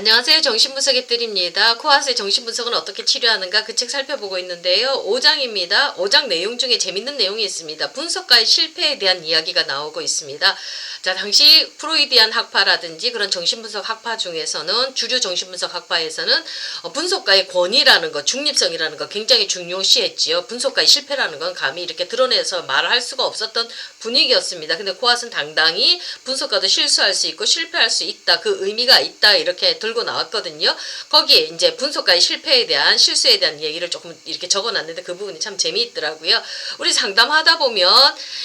안녕하세요. 정신분석의 뜰입니다. 코아스의 정신분석은 어떻게 치료하는가 그 책 살펴보고 있는데요. 5장입니다. 5장 내용 중에 재밌는 내용이 있습니다. 분석가의 실패에 대한 이야기가 나오고 있습니다. 자, 당시 프로이디안 학파라든지 그런 정신분석 학파 중에서는 주류 정신분석 학파에서는 어, 분석가의 권위라는 것, 중립성이라는 것 굉장히 중요시했지요. 분석가의 실패라는 건 감히 이렇게 드러내서 말을 할 수가 없었던 분위기였습니다. 근데 코아스는 당당히 분석가도 실수할 수 있고 실패할 수 있다. 그 의미가 있다. 이렇게 들고 나왔거든요. 거기에 이제 분석가의 실패에 대한 실수에 대한 얘기를 조금 이렇게 적어놨는데 그 부분이 참 재미있더라고요. 우리 상담하다 보면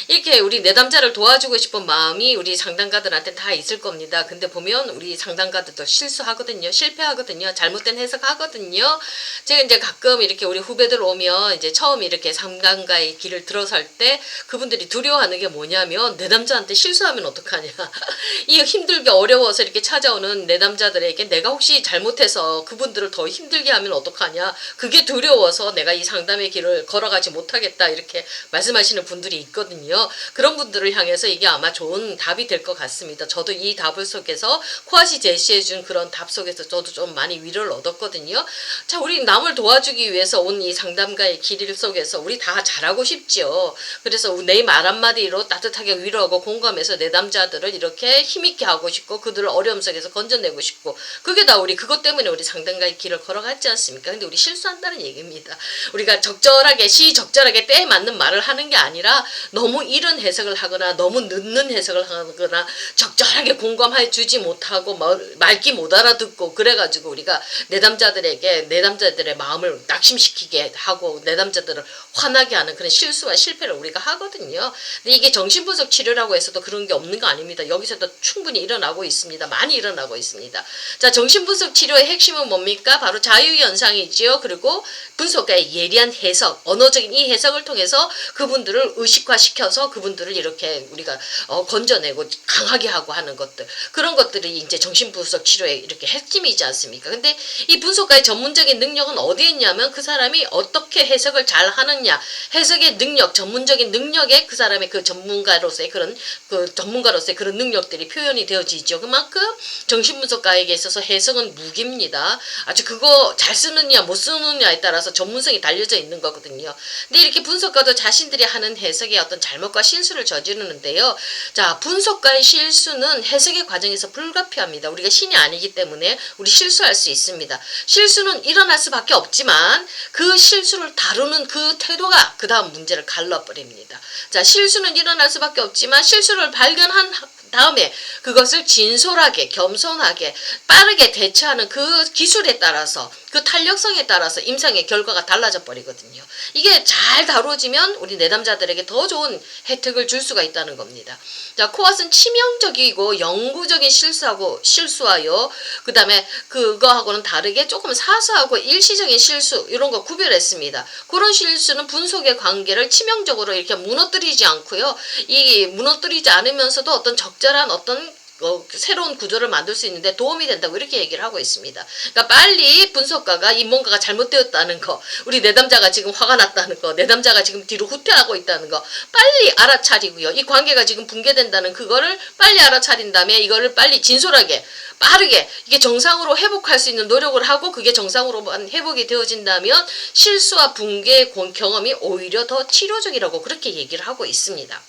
이렇게 우리 내담자를 도와주고 싶은 마음이 우리 상담가들한테 다 있을 겁니다. 근데 보면 우리 상담가들도 실수하거든요. 실패하거든요. 잘못된 해석하거든요. 제가 이제 가끔 이렇게 우리 후배들 오면 이제 처음 이렇게 상담가의 길을 들어설 때 그분들이 두려워하는 게 뭐냐면 내담자한테 실수하면 어떡하냐. 이 힘들게 어려워서 이렇게 찾아오는 내담자들에게 내가 혹시 잘못해서 그분들을 더 힘들게 하면 어떡하냐. 그게 두려워서 내가 이 상담의 길을 걸어가지 못하겠다. 이렇게 말씀하시는 분들이 있거든요. 그런 분들을 향해서 이게 아마 좋은 답이 될 것 같습니다. 저도 이 답을 속에서 코아시 제시해준 그런 답 속에서 저도 좀 많이 위로를 얻었거든요. 자, 우리 남을 도와주기 위해서 온 이 상담가의 길 속에서 우리 다 잘하고 싶지요. 그래서 내 말 한마디로 따뜻하게 위로하고 공감해서 내담자들을 이렇게 힘있게 하고 싶고 그들을 어려움 속에서 건져내고 싶고 그게 다 우리 그것 때문에 우리 상담가의 길을 걸어갔지 않습니까? 근데 우리 실수한다는 얘기입니다. 우리가 적절하게 시적절하게 때에 맞는 말을 하는 게 아니라 너무 이른 해석을 하거나 너무 늦는 해석을 하거나 적절하게 공감해 주지 못하고 말- 맑게 못 알아듣고 그래가지고 우리가 내담자들에게 내담자들의 마음을 낙심시키게 하고 내담자들을 화나게 하는 그런 실수와 실패를 우리가 하거든요. 근데 이게 정신분석 치료라고 해서도 그런 게 없는 거 아닙니다. 여기서도 충분히 일어나고 있습니다. 많이 일어나고 있습니다. 자, 정신분석 치료의 핵심은 뭡니까? 바로 자유현상이지요. 그리고 분석가의 예리한 해석, 언어적인 이 해석을 통해서 그분들을 의식화시켜서 그분들을 이렇게 우리가 어, 건져내고 강하게 하고 하는 것들. 그런 것들이 이제 정신분석 치료의 이렇게 핵심이지 않습니까? 근데 이 분석가의 전문적인 능력은 어디에 있냐면 그 사람이 어떻게 해석을 잘 하느냐, 해석의 능력, 전문적인 능력에 그 사람의 그 전문가로서의 그런 그 전문가로서의 그런 능력들이 표현이 되어지죠. 그만큼 정신분석가에게 있어서 해석은 무기입니다. 아주 그거 잘 쓰느냐 못 쓰느냐에 따라서 전문성이 달려져 있는 거거든요. 근데 이렇게 분석가도 자신들이 하는 해석에 어떤 잘못과 실수를 저지르는데요. 자, 분석가의 실수는 해석의 과정에서 불가피합니다. 우리가 신이 아니기 때문에 우리 실수할 수 있습니다. 실수는 일어날 수밖에 없지만 그 실수를 다루는 그 태도가 그 다음 문제를 갈라버립니다. 자, 실수는 일어날 수밖에 없지만 실수를 발견한 다음에 그것을 진솔하게 겸손하게 빠르게 대처하는 그 기술에 따라서 그 탄력성에 따라서 임상의 결과가 달라져 버리거든요. 이게 잘 다뤄지면 우리 내담자들에게 더 좋은 혜택을 줄 수가 있다는 겁니다. 자, 코앗은 치명적이고 영구적인 실수하고 실수하여 그다음에 그거하고는 다르게 조금 사소하고 일시적인 실수 이런 거 구별했습니다. 그런 실수는 분석의 관계를 치명적으로 이렇게 무너뜨리지 않고요. 이 무너뜨리지 않으면서도 어떤 적절 한 어떤 어, 새로운 구조를 만들 수 있는데 도움이 된다고 이렇게 얘기를 하고 있습니다. 그러니까 빨리 분석가가 이 뭔가가 잘못되었다는 거, 우리 내담자가 지금 화가 났다는 거, 내담자가 지금 뒤로 후퇴하고 있다는 거 빨리 알아차리고요. 이 관계가 지금 붕괴된다는 그거를 빨리 알아차린 다음에 이거를 빨리 진솔하게 빠르게 이게 정상으로 회복할 수 있는 노력을 하고 그게 정상으로만 회복이 되어진다면 실수와 붕괴의 고- 경험이 오히려 더 치료적이라고 그렇게 얘기를 하고 있습니다.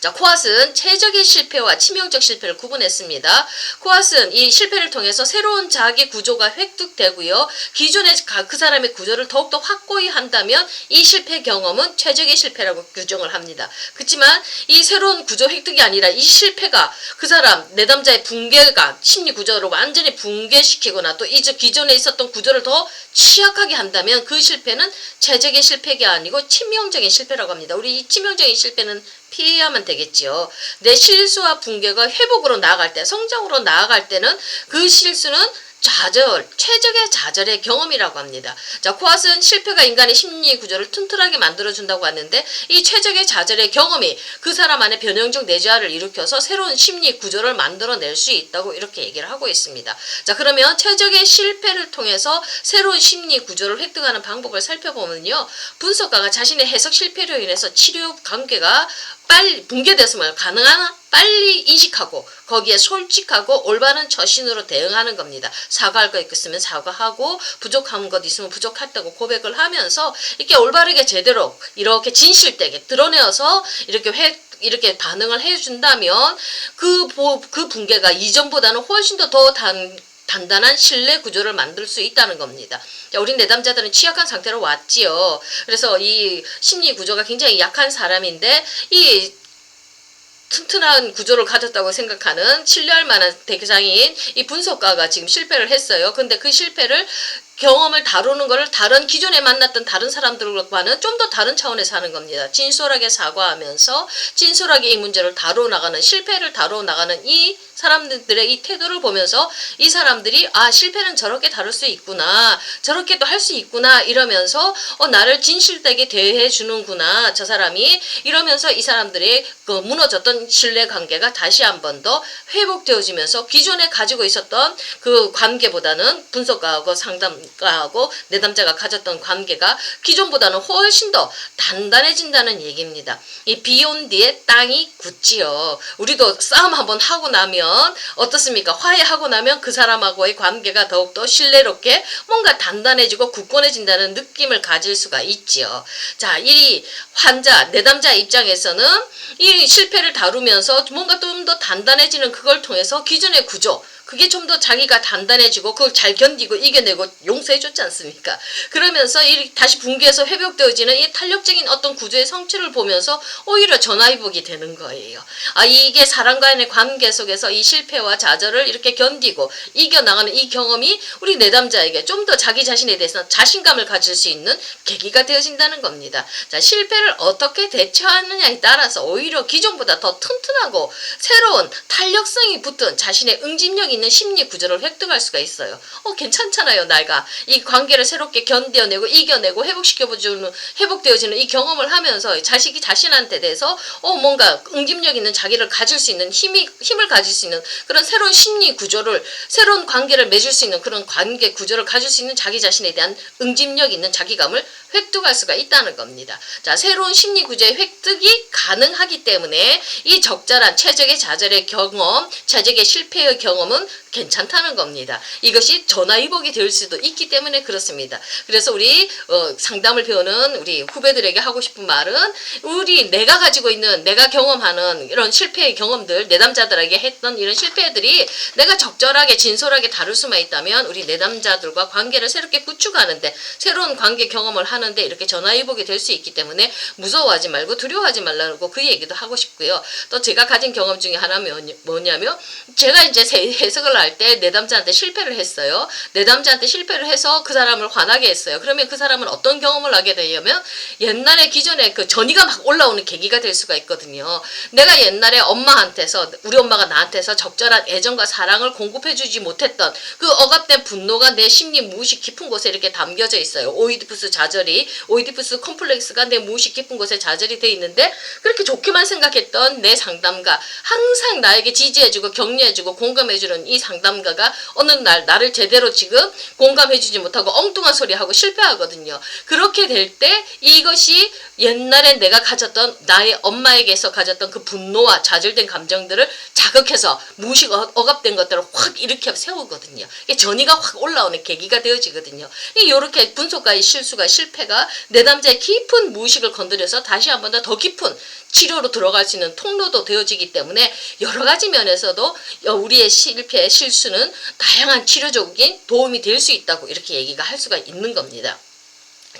자, 코앗은 최적의 실패와 치명적 실패를 구분했습니다. 코앗은 이 실패를 통해서 새로운 자기 구조가 획득되고요. 기존의 가- 그 사람의 구조를 더욱더 확고히 한다면 이 실패 경험은 최적의 실패라고 규정을 합니다. 그렇지만 이 새로운 구조 획득이 아니라 이 실패가 그 사람 내담자의 붕괴가 심리 구조를 완전히 붕괴시키거나 또이 기존에 있었던 구조를 더 취약하게 한다면 그 실패는 최적의 실패가 아니고 치명적인 실패라고 합니다. 우리 이 치명적인 실패는 피해야만 되겠지요. 내 실수와 붕괴가 회복으로 나아갈 때, 성장으로 나아갈 때는 그 실수는 좌절, 최적의 좌절의 경험이라고 합니다. 자, 코앗은 실패가 인간의 심리 구조를 튼튼하게 만들어준다고 하는데 이 최적의 좌절의 경험이 그 사람 안에 변형적 내재화를 일으켜서 새로운 심리 구조를 만들어낼 수 있다고 이렇게 얘기를 하고 있습니다. 자, 그러면 최적의 실패를 통해서 새로운 심리 구조를 획득하는 방법을 살펴보면요. 분석가가 자신의 해석 실패로 인해서 치료 관계가 빨리 붕괴됐으면 가능한 빨리 인식하고 거기에 솔직하고 올바른 처신으로 대응하는 겁니다. 사과할 거 있으면 사과하고 부족한 것 있으면 부족했다고 고백을 하면서 이렇게 올바르게 제대로 이렇게 진실되게 드러내어서 이렇게 회 이렇게 반응을 해준다면 그, 보- 그 붕괴가 이전보다는 훨씬 더 더 단, 단단한 신뢰 구조를 만들 수 있다는 겁니다. 자, 우리 내담자들은 취약한 상태로 왔지요. 그래서 이 심리 구조가 굉장히 약한 사람인데 이 튼튼한 구조를 가졌다고 생각하는 신뢰할 만한 대상인 이 분석가가 지금 실패를 했어요. 근데 그 실패를 경험을 다루는 거를 다른 기존에 만났던 다른 사람들과는 좀 더 다른 차원에서 하는 겁니다. 진솔하게 사과하면서 진솔하게 이 문제를 다루어 나가는 실패를 다루어 나가는 이 사람들의 이 태도를 보면서 이 사람들이 아 실패는 저렇게 다룰 수 있구나 저렇게 또할수 있구나 이러면서 어 나를 진실되게 대해 주는구나 저 사람이 이러면서 이 사람들의 그 무너졌던 신뢰 관계가 다시 한 번 더 회복되어지면서 기존에 가지고 있었던 그 관계보다는 분석가하고 상담가하고 내담자가 가졌던 관계가 기존보다는 훨씬 더 단단해진다는 얘기입니다. 이 비온 뒤에 땅이 굳지요. 우리도 싸움 한번 하고 나면 어떻습니까? 화해하고 나면 그 사람하고의 관계가 더욱더 신뢰롭게 뭔가 단단해지고 굳건해진다는 느낌을 가질 수가 있지요. 자, 이 환자, 내담자 입장에서는 이 실패를 다루면서 뭔가 좀 더 단단해지는 그걸 통해서 기존의 구조, 그게 좀 더 자기가 단단해지고 그걸 잘 견디고 이겨내고 용서해줬지 않습니까? 그러면서 이 다시 붕괴해서 회복되어지는 이 탄력적인 어떤 구조의 성취를 보면서 오히려 전화위복이 되는 거예요. 아 이게 사람과의 관계 속에서 이 실패와 좌절을 이렇게 견디고 이겨나가는 이 경험이 우리 내담자에게 좀 더 자기 자신에 대해서 자신감을 가질 수 있는 계기가 되어진다는 겁니다. 자 실패를 어떻게 대처하느냐에 따라서 오히려 기존보다 더 튼튼하고 새로운 탄력성이 붙은 자신의 응집력 있는 심리 구조를 획득할 수가 있어요. 어 괜찮잖아요, 내가 이 관계를 새롭게 견뎌내고 이겨내고 회복시켜주는 회복되어지는 이 경험을 하면서 자식이 자신한테 대해서 어 뭔가 응집력 있는 자기를 가질 수 있는 힘이 힘을 가질 수 있는 그런 새로운 심리 구조를 새로운 관계를 맺을 수 있는 그런 관계 구조를 가질 수 있는 자기 자신에 대한 응집력 있는 자기감을 획득할 수가 있다는 겁니다. 자, 새로운 심리 구조의 획득이 가능하기 때문에 이 적절한 최적의 좌절의 경험, 최적의 실패의 경험은 괜찮다는 겁니다. 이것이 전화위복이 될 수도 있기 때문에 그렇습니다. 그래서 우리 어, 상담을 배우는 우리 후배들에게 하고 싶은 말은 우리 내가 가지고 있는 내가 경험하는 이런 실패의 경험들 내담자들에게 했던 이런 실패들이 내가 적절하게 진솔하게 다룰 수만 있다면 우리 내담자들과 관계를 새롭게 구축하는데 새로운 관계 경험을 하는 데 이렇게 전화위복이 될 수 있기 때문에 무서워하지 말고 두려워하지 말라고 그 얘기도 하고 싶고요. 또 제가 가진 경험 중에 하나는 뭐냐면 제가 이제 세- 해석을 할 때 내담자한테 실패를 했어요. 내담자한테 실패를 해서 그 사람을 화나게 했어요. 그러면 그 사람은 어떤 경험을 하게 되냐면 옛날에 기존에 그 전이가 막 올라오는 계기가 될 수가 있거든요. 내가 옛날에 엄마한테서 우리 엄마가 나한테서 적절한 애정과 사랑을 공급해주지 못했던 그 억압된 분노가 내 심리 무의식 깊은 곳에 이렇게 담겨져 있어요. 오이디푸스 좌절이 오이디푸스 컴플렉스가 내 무의식 깊은 곳에 좌절이 돼 있는데 그렇게 좋게만 생각했던 내 상담가 항상 나에게 지지해주고 격려해주고 공감해주는 이 상담가가 어느 날 나를 제대로 지금 공감해주지 못하고 엉뚱한 소리 하고 실패하거든요. 그렇게 될 때 이것이 옛날에 내가 가졌던 나의 엄마에게서 가졌던 그 분노와 좌절된 감정들을 자극해서 무식 어- 억압된 것들을 확 일으켜 세우거든요. 전이가 확 올라오는 계기가 되어지거든요. 이렇게 분석가의 실수가 실패 가 내담자의 깊은 무의식을 건드려서 다시 한 번 더 더 깊은 치료로 들어갈 수 있는 통로도 되어지기 때문에 여러 가지 면에서도 우리의 실패, 실수는 다양한 치료적인 도움이 될 수 있다고 이렇게 얘기가 할 수가 있는 겁니다.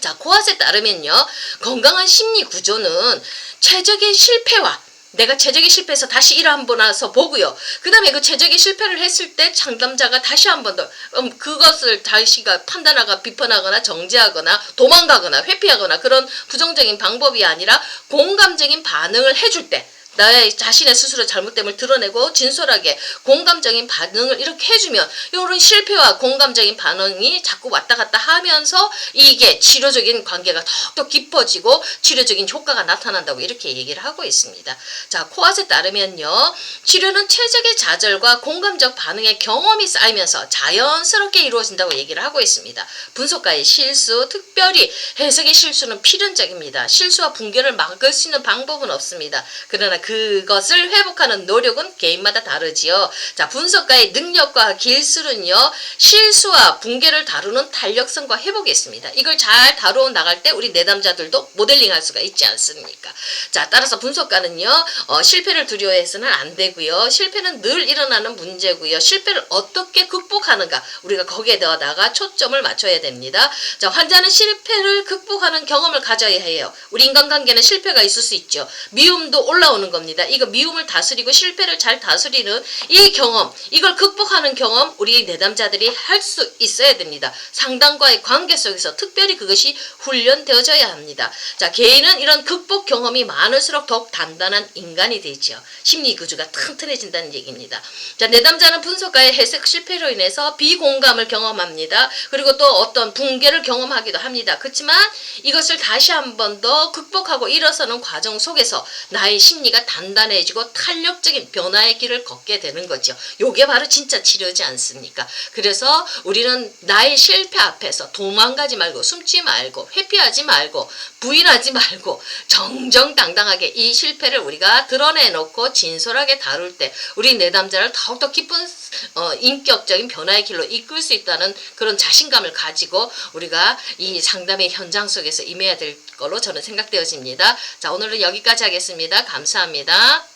자, 코앗에 따르면요. 건강한 심리 구조는 최적의 실패와 내가 최적의 실패해서 다시 일 한 번 와서 보고요. 그 다음에 그 최적의 실패를 했을 때 상담자가 다시 한 번 더, 음, 그것을 다시가 판단하거나 비판하거나 정지하거나 도망가거나 회피하거나 그런 부정적인 방법이 아니라 공감적인 반응을 해줄 때, 나의 자신의 스스로 잘못됨을 드러내고 진솔하게 공감적인 반응을 이렇게 해주면 이런 실패와 공감적인 반응이 자꾸 왔다 갔다 하면서 이게 치료적인 관계가 더욱더 깊어지고 치료적인 효과가 나타난다고 이렇게 얘기를 하고 있습니다. 자, 코앗에 따르면요. 치료는 최적의 좌절과 공감적 반응의 경험이 쌓이면서 자연스럽게 이루어진다고 얘기를 하고 있습니다. 분석가의 실수, 특별히 해석의 실수는 필연적입니다. 실수와 붕괴를 막을 수 있는 방법은 없습니다. 그러나 그 그것을 회복하는 노력은 개인마다 다르지요. 자, 분석가의 능력과 기술은요, 실수와 붕괴를 다루는 탄력성과 회복이 있습니다. 이걸 잘 다루어 나갈 때 우리 내담자들도 모델링 할 수가 있지 않습니까? 자, 따라서 분석가는요, 어, 실패를 두려워해서는 안 되고요. 실패는 늘 일어나는 문제고요. 실패를 어떻게 극복하는가, 우리가 거기에 다가 초점을 맞춰야 됩니다. 자, 환자는 실패를 극복하는 경험을 가져야 해요. 우리 인간관계는 실패가 있을 수 있죠. 미움도 올라오는 겁니다. 이거 미움을 다스리고 실패를 잘 다스리는 이 경험, 이걸 극복하는 경험, 우리 내담자들이 할 수 있어야 됩니다. 상담과의 관계 속에서 특별히 그것이 훈련되어져야 합니다. 자, 개인은 이런 극복 경험이 많을수록 더욱 단단한 인간이 되죠. 심리 구조가 튼튼해진다는 얘기입니다. 자, 내담자는 분석가의 해석 실패로 인해서 비공감을 경험합니다. 그리고 또 어떤 붕괴를 경험하기도 합니다. 그렇지만 이것을 다시 한 번 더 극복하고 일어서는 과정 속에서 나의 심리가 단단해지고 탄력적인 변화의 길을 걷게 되는 거죠. 요게 바로 진짜 치료지 않습니까? 그래서 우리는 나의 실패 앞에서 도망가지 말고 숨지 말고 회피하지 말고 부인하지 말고 정정당당하게 이 실패를 우리가 드러내놓고 진솔하게 다룰 때 우리 내담자를 더욱더 깊은 어, 인격적인 변화의 길로 이끌 수 있다는 그런 자신감을 가지고 우리가 이 상담의 현장 속에서 임해야 될 걸로 저는 생각되어집니다. 자 오늘은 여기까지 하겠습니다. 감사합니다.